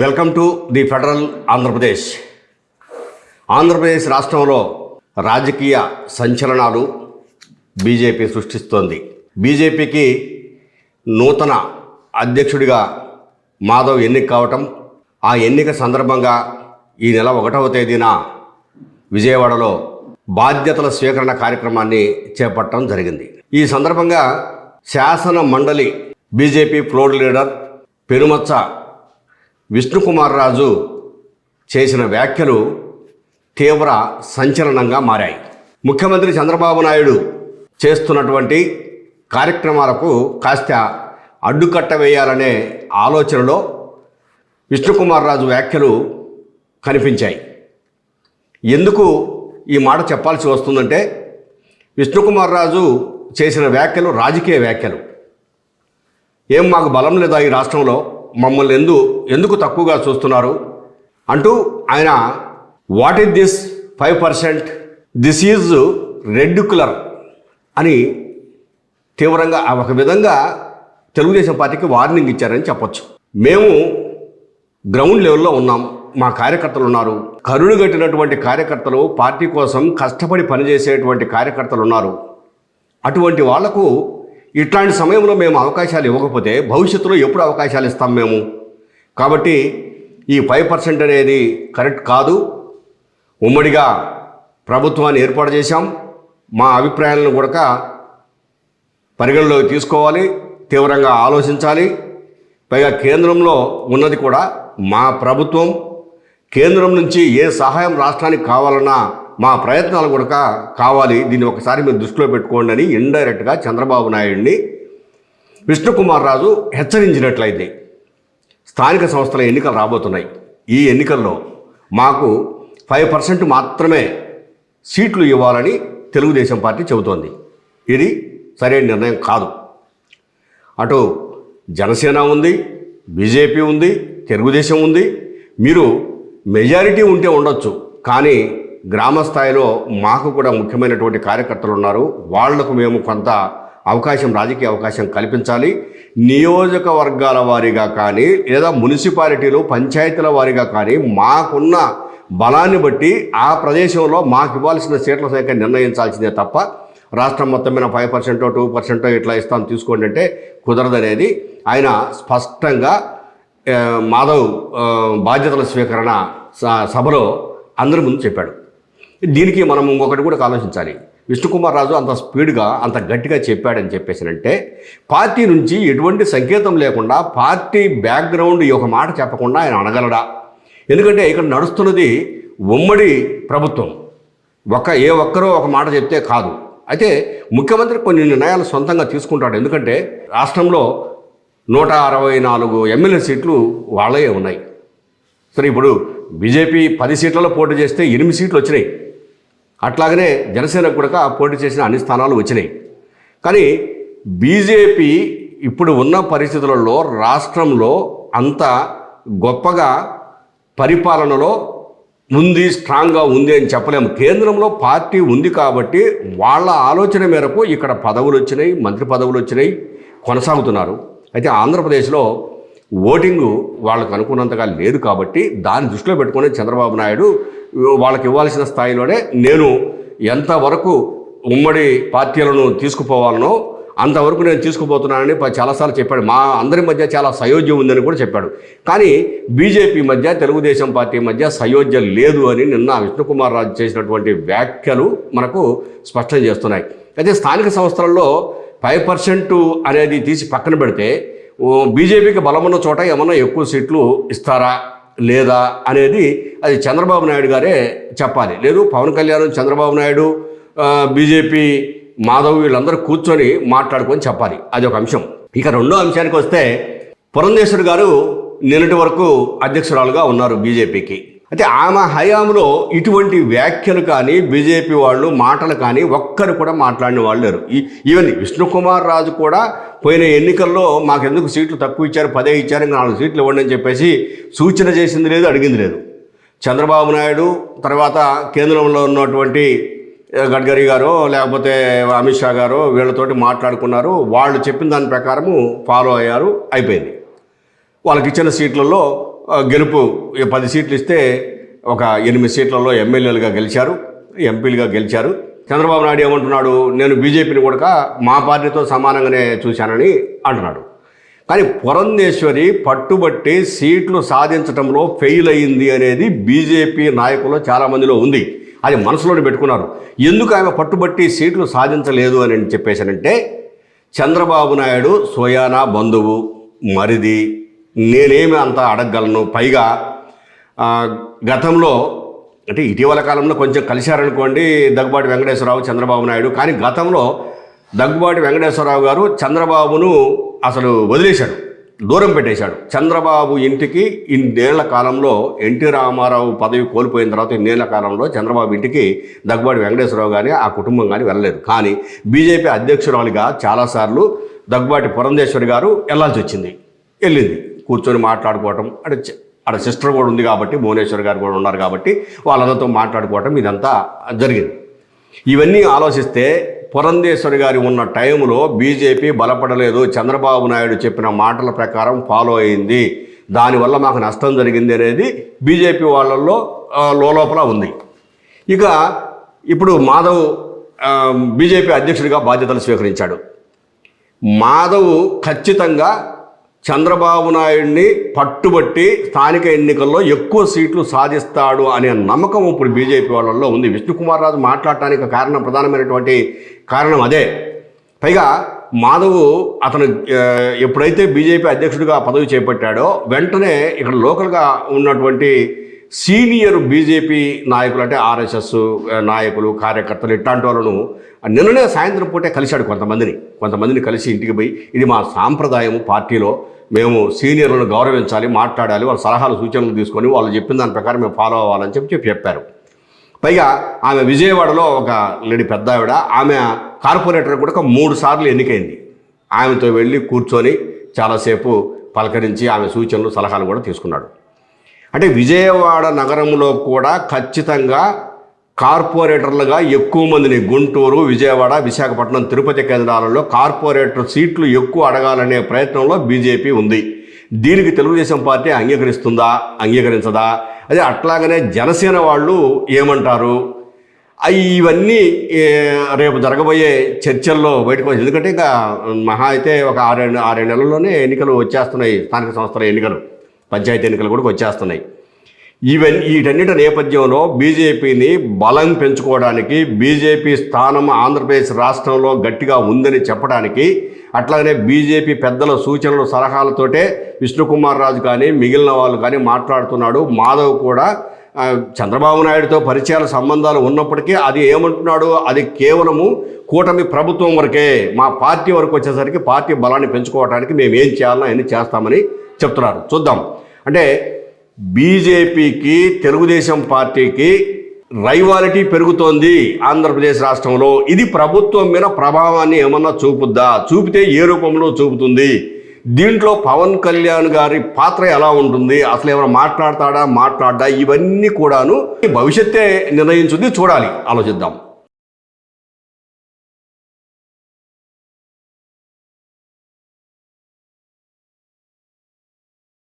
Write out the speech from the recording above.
Welcome to the Federal Andhra Pradesh Andhra Pradesh రాష్ట్రంలో రాజకీయ సంచలనాలు BJP సృష్టిస్తోంది. బీజేపీకి నూతన అధ్యక్షుడిగా మాధవ్ ఎన్నిక కావటం ఆ ఎన్నిక సందర్భంగా ఈ నెల ఒకటవ తేదీన విజయవాడలో బాధ్యతల స్వీకరణ కార్యక్రమాన్ని చేపట్టడం జరిగింది. ఈ సందర్భంగా శాసన మండలి BJP floor leader Penumatcha Vishnukumar Raju చేసిన వ్యాఖ్యలు తీవ్ర సంచలనంగా మారాయి. ముఖ్యమంత్రి చంద్రబాబు నాయుడు చేస్తున్నటువంటి కార్యక్రమాలకు కాస్త అడ్డుకట్ట వేయాలనే ఆలోచనలో విష్ణుకుమార్ రాజు వ్యాఖ్యలు కనిపించాయి. ఎందుకు ఈ మాట చెప్పాల్సి వస్తుందంటే విష్ణుకుమార్ రాజు చేసిన వ్యాఖ్యలు రాజకీయ వ్యాఖ్యలు. ఏం మాకు బలం లేదా ఈ రాష్ట్రంలో? మమ్మల్ని ఎందు ఎందుకు తక్కువగా చూస్తున్నారు? అంటూ ఆయన what is this five percent this is ridiculous అని తీవ్రంగా ఒక విధంగా తెలుగుదేశం పార్టీకి వార్నింగ్ ఇచ్చారని చెప్పొచ్చు. మేము గ్రౌండ్ లెవెల్లో ఉన్నాం. మా కార్యకర్తలు ఉన్నారు. కరుణుగట్టినటువంటి కార్యకర్తలు పార్టీ కోసం కష్టపడి పనిచేసేటువంటి కార్యకర్తలు ఉన్నారు. అటువంటి వాళ్ళకు ఇట్లాంటి సమయంలో మేము అవకాశాలు ఇవ్వకపోతే భవిష్యత్తులో ఎప్పుడు అవకాశాలు ఇస్తాం మేము? కాబట్టి ఈ ఫైవ్ పర్సెంట్ అనేది కరెక్ట్ కాదు. ఉమ్మడిగా ప్రభుత్వాన్ని ఏర్పాటు చేశాం. మా అభిప్రాయాలను కూడా పరిగణలోకి తీసుకోవాలి తీవ్రంగా ఆలోచించాలి. పైగా కేంద్రంలో ఉన్నది కూడా మా ప్రభుత్వం. కేంద్రం నుంచి ఏ సహాయం రాష్ట్రానికి కావాలన్నా మా ప్రయత్నాలు కూడా కావాలి దీన్ని ఒకసారి మీరు దృష్టిలో పెట్టుకోండి అని ఇండైరెక్ట్గా చంద్రబాబు నాయుడిని విష్ణుకుమార్ రాజు హెచ్చరించినట్లయితే స్థానిక సంస్థల ఎన్నికలు రాబోతున్నాయి. ఈ ఎన్నికల్లో మాకు ఫైవ్ పర్సెంట్ మాత్రమే సీట్లు ఇవ్వాలని తెలుగుదేశం పార్టీ చెబుతోంది. ఇది సరైన నిర్ణయం కాదు. అటు జనసేన ఉంది బీజేపీ ఉంది తెలుగుదేశం ఉంది. మీరు మెజారిటీ ఉంటే ఉండొచ్చు కానీ గ్రామ స్థాయిలో మాకు కూడా ముఖ్యమైనటువంటి కార్యకర్తలు ఉన్నారు వాళ్ళకు మేము కొంత అవకాశం రాజకీయ అవకాశం కల్పించాలి. నియోజకవర్గాల వారీగా కానీ లేదా మున్సిపాలిటీలు పంచాయతీల వారీగా కానీ మాకున్న బలాన్ని బట్టి ఆ ప్రదేశంలో మాకు ఇవ్వాల్సిన సీట్ల సంఖ్య నిర్ణయించాల్సిందే తప్ప రాష్ట్రం మొత్తం మీద ఫైవ్ పర్సెంటో టూ పర్సెంటో ఇట్లా ఇస్తాం తీసుకోండి అంటే కుదరదనేది. ఆయన స్పష్టంగా మాధవ్ బాధ్యతల స్వీకరణ స- సభలో అందరి ముందు చెప్పాడు. దీనికి మనం ఇంకొకటి కూడా ఆలోచించాలి. విష్ణుకుమార్ రాజు అంత స్పీడ్గా అంత గట్టిగా చెప్పాడని చెప్పేసినంటే పార్టీ నుంచి ఎటువంటి సంకేతం లేకుండా పార్టీ బ్యాక్గ్రౌండ్ ఈ ఒక మాట చెప్పకుండా ఆయన అనగలడా? ఎందుకంటే ఇక్కడ నడుస్తున్నది ఉమ్మడి ప్రభుత్వం. ఒక ఏ ఒక్కరో ఒక మాట చెప్తే కాదు. అయితే ముఖ్యమంత్రి కొన్ని నిర్ణయాలు సొంతంగా తీసుకుంటాడు. ఎందుకంటే రాష్ట్రంలో నూట అరవై నాలుగు ఎమ్మెల్యే సీట్లు వాళ్ళే ఉన్నాయి. సరే ఇప్పుడు బీజేపీ పది సీట్లలో పోటీ చేస్తే ఎనిమిది సీట్లు వచ్చినాయి. అట్లాగనే జనసేనకు కూడా పోటీ చేసిన అన్ని స్థానాలు వచ్చినాయి. కానీ బీజేపీ ఇప్పుడు ఉన్న పరిస్థితులలో రాష్ట్రంలో అంత గొప్పగా పరిపాలనలో ఉంది స్ట్రాంగ్గా ఉంది అని చెప్పలేము. కేంద్రంలో పార్టీ ఉంది కాబట్టి వాళ్ళ ఆలోచన మేరకు ఇక్కడ పదవులు వచ్చినాయి మంత్రి పదవులు వచ్చినాయి కొనసాగుతున్నారు. అయితే ఆంధ్రప్రదేశ్లో ఓటింగు వాళ్ళకు అనుకున్నంతగా లేదు కాబట్టి దాన్ని దృష్టిలో పెట్టుకుని చంద్రబాబు నాయుడు వాళ్ళకి ఇవ్వాల్సిన స్థాయిలోనే నేను ఎంతవరకు ఉమ్మడి పార్టీలను తీసుకుపోవాలనో అంతవరకు నేను తీసుకుపోతున్నానని చాలాసార్లు చెప్పాడు. మా అందరి మధ్య చాలా సయోధ్యం ఉందని కూడా చెప్పాడు. కానీ బీజేపీ మధ్య తెలుగుదేశం పార్టీ మధ్య సయోధ్యం లేదు అని నిన్న విష్ణుకుమార్ రాజు చేసినటువంటి వ్యాఖ్యలు మనకు స్పష్టం చేస్తున్నాయి. అయితే స్థానిక సంస్థలలో ఫైవ్ పర్సెంట్ అనేది తీసి పక్కన పెడితే బీజేపీకి బలమున్న చోట ఏమన్నా ఎక్కువ సీట్లు ఇస్తారా? లేదా అనేది అది చంద్రబాబు నాయుడు గారే చెప్పాలి. లేదు పవన్ కళ్యాణ్ చంద్రబాబు నాయుడు బీజేపీ మాధవ్ వీళ్ళందరూ కూర్చొని మాట్లాడుకొని చెప్పాలి. అది ఒక అంశం. ఇక రెండో అంశానికి వస్తే పురంధేశ్వర్ గారు నిన్నటి వరకు అధ్యక్షురాలుగా ఉన్నారు బీజేపీకి. అయితే ఆమె హయాంలో ఇటువంటి వ్యాఖ్యలు కానీ బీజేపీ వాళ్ళు మాటలు కానీ ఒక్కరు కూడా మాట్లాడిన వాళ్ళు లేరు. ఈ- ఈవెన్ విష్ణుకుమార్ రాజు కూడా పోయిన ఎన్నికల్లో మాకెందుకు సీట్లు తక్కువ ఇచ్చారు పదే ఇచ్చారు ఇంకా నాలుగు సీట్లు ఇవ్వండి అని చెప్పేసి సూచన చేసింది లేదు అడిగింది లేదు. చంద్రబాబు నాయుడు తర్వాత కేంద్రంలో ఉన్నటువంటి గడ్కరీ గారు లేకపోతే అమిత్ షా గారు వీళ్ళతోటి మాట్లాడుకున్నారు. వాళ్ళు చెప్పిన దాని ప్రకారము ఫాలో అయ్యారు అయిపోయింది. వాళ్ళకి ఇచ్చిన సీట్లలో గెలుపు పది సీట్లు ఇస్తే ఒక ఎనిమిది సీట్లలో ఎమ్మెల్యేలుగా గెలిచారు ఎంపీలుగా గెలిచారు. చంద్రబాబు నాయుడు ఏమంటున్నాడు నేను బీజేపీని కూడా మా పార్టీతో సమానంగానే చూశానని అంటున్నాడు. కానీ పురంధేశ్వరి పట్టుబట్టి సీట్లు సాధించడంలో ఫెయిల్ అయింది అనేది బీజేపీ నాయకులు చాలామందిలో ఉంది. అది మనసులోనే పెట్టుకున్నారు. ఎందుకు ఆమె పట్టుబట్టి సీట్లు సాధించలేదు అని చెప్పేసానంటే చంద్రబాబు నాయుడు సోయానా బంధువు మరిది నేనేమి అంత అడగగలను? పైగా గతంలో అంటే ఇటీవల కాలంలో కొంచెం కలిశారనుకోండి దగ్గుబాటి వెంకటేశ్వరరావు చంద్రబాబు నాయుడు. కానీ గతంలో దగ్గుబాటి వెంకటేశ్వరరావు గారు చంద్రబాబును అసలు వదిలేశాడు. దూరం పెట్టేశాడు. చంద్రబాబు ఇంటికి ఇన్నేళ్ళ కాలంలో ఎన్టీ రామారావు పదవి కోల్పోయిన తర్వాత ఇన్నేళ్ళ కాలంలో చంద్రబాబు ఇంటికి దగ్గుబాటి వెంకటేశ్వరరావు కానీ ఆ కుటుంబం కానీ వెళ్ళలేదు. కానీ బీజేపీ అధ్యక్షురాలిగా చాలాసార్లు దగ్గుబాటి పురంధేశ్వరి గారు వెళ్ళాల్సి వచ్చింది. వెళ్ళింది. కూర్చొని మాట్లాడుకోవటం. అంటే అక్కడ సిస్టర్ కూడా ఉంది కాబట్టి భువనేశ్వర్ గారు కూడా ఉన్నారు కాబట్టి వాళ్ళందరితో మాట్లాడుకోవటం ఇదంతా జరిగింది. ఇవన్నీ ఆలోచిస్తే పురంధేశ్వరి గారి ఉన్న టైంలో బీజేపీ బలపడలేదు. చంద్రబాబు నాయుడు చెప్పిన మాటల ప్రకారం ఫాలో అయింది. దానివల్ల మాకు నష్టం జరిగింది అనేది బీజేపీ వాళ్ళల్లో లోలోపల ఉంది. ఇక ఇప్పుడు మాధవ్ బీజేపీ అధ్యక్షుడిగా బాధ్యతలు స్వీకరించాడు. మాధవ్ ఖచ్చితంగా చంద్రబాబు నాయుడిని పట్టుబట్టి స్థానిక ఎన్నికల్లో ఎక్కువ సీట్లు సాధిస్తాడు అనే నమ్మకం ఇప్పుడు బీజేపీ వాళ్ళల్లో ఉంది. విష్ణుకుమార్ రాజు మాట్లాడటానికి కారణం ప్రధానమైనటువంటి కారణం అదే. పైగా మాధవ్ అతను ఎప్పుడైతే బీజేపీ అధ్యక్షుడిగా పదవి చేపట్టాడో వెంటనే ఇక్కడ లోకల్గా ఉన్నటువంటి సీనియర్ బీజేపీ నాయకులు అంటే ఆర్ఎస్ఎస్ నాయకులు కార్యకర్తలు ఇట్లాంటి వాళ్ళను నిన్ననే సాయంత్రం పూటే కలిశాడు కొంతమందిని. కొంతమందిని కలిసి ఇంటికి పోయి ఇది మా సాంప్రదాయం పార్టీలో మేము సీనియర్లను గౌరవించాలి మాట్లాడాలి వాళ్ళ సలహాలు సూచనలు తీసుకొని వాళ్ళు చెప్పిన దాని ప్రకారం మేము ఫాలో అవ్వాలని చెప్పి చెప్పి చెప్పారు. పైగా ఆమె విజయవాడలో ఒక లేడీ పెద్ద ఆవిడ ఆమె కార్పొరేటర్ కూడా ఒక మూడు సార్లు ఎన్నికైంది. ఆమెతో వెళ్ళి కూర్చొని చాలాసేపు పలకరించి ఆమె సూచనలు సలహాలు కూడా తీసుకున్నాడు. అంటే విజయవాడ నగరంలో కూడా ఖచ్చితంగా కార్పొరేటర్లుగా ఎక్కువ మందిని గుంటూరు విజయవాడ విశాఖపట్నం తిరుపతి కేంద్రాలలో కార్పొరేటర్ సీట్లు ఎక్కువ అడగాలనే ప్రయత్నంలో బీజేపీ ఉంది. దీనికి తెలుగుదేశం పార్టీ అంగీకరిస్తుందా అంగీకరించదా? అదే అట్లాగనే జనసేన వాళ్ళు ఏమంటారు? అయి ఇవన్నీ రేపు జరగబోయే చర్చల్లో బయటకు ఎందుకంటే ఇంకా మహా అయితే ఒక ఆరేడు ఆరేడు నెలల్లోనే ఎన్నికలు వచ్చేస్తున్నాయి స్థానిక సంస్థల ఎన్నికలు. పంచాయతీ ఎన్నికలు కూడా వచ్చేస్తున్నాయి. ఈవెన్ వీటన్నిటి నేపథ్యంలో బీజేపీని బలం పెంచుకోవడానికి బీజేపీ స్థానం ఆంధ్రప్రదేశ్ రాష్ట్రంలో గట్టిగా ఉందని చెప్పడానికి అట్లాగనే బీజేపీ పెద్దల సూచనలు సలహాలతోటే విష్ణుకుమార్ రాజు కానీ మిగిలిన వాళ్ళు కానీ మాట్లాడుతున్నాడు. మాధవ్ కూడా చంద్రబాబు నాయుడుతో పరిచయాల సంబంధాలు ఉన్నప్పటికీ అది ఏమంటున్నాడు? అది కేవలము కూటమి ప్రభుత్వం వరకే మా పార్టీ వరకు వచ్చేసరికి పార్టీ బలాన్ని పెంచుకోవడానికి మేము ఏం చేయాలన్నా అన్ని చేస్తామని చెప్తున్నారు. చూద్దాం. అంటే బీజేపీకి తెలుగుదేశం పార్టీకి రైవాలిటీ పెరుగుతోంది ఆంధ్రప్రదేశ్ రాష్ట్రంలో. ఇది ప్రభుత్వం మీద ప్రభావాన్ని ఏమన్నా చూపుద్దా? చూపితే ఏ రూపంలో చూపుతుంది? దీంట్లో పవన్ కళ్యాణ్ గారి పాత్ర ఎలా ఉంటుంది? అసలు ఏమైనా మాట్లాడతాడా? మాట్లాడ్డా? ఇవన్నీ కూడాను భవిష్యత్తే నిర్ణయించుంది చూడాలి. ఆలోచిద్దాం.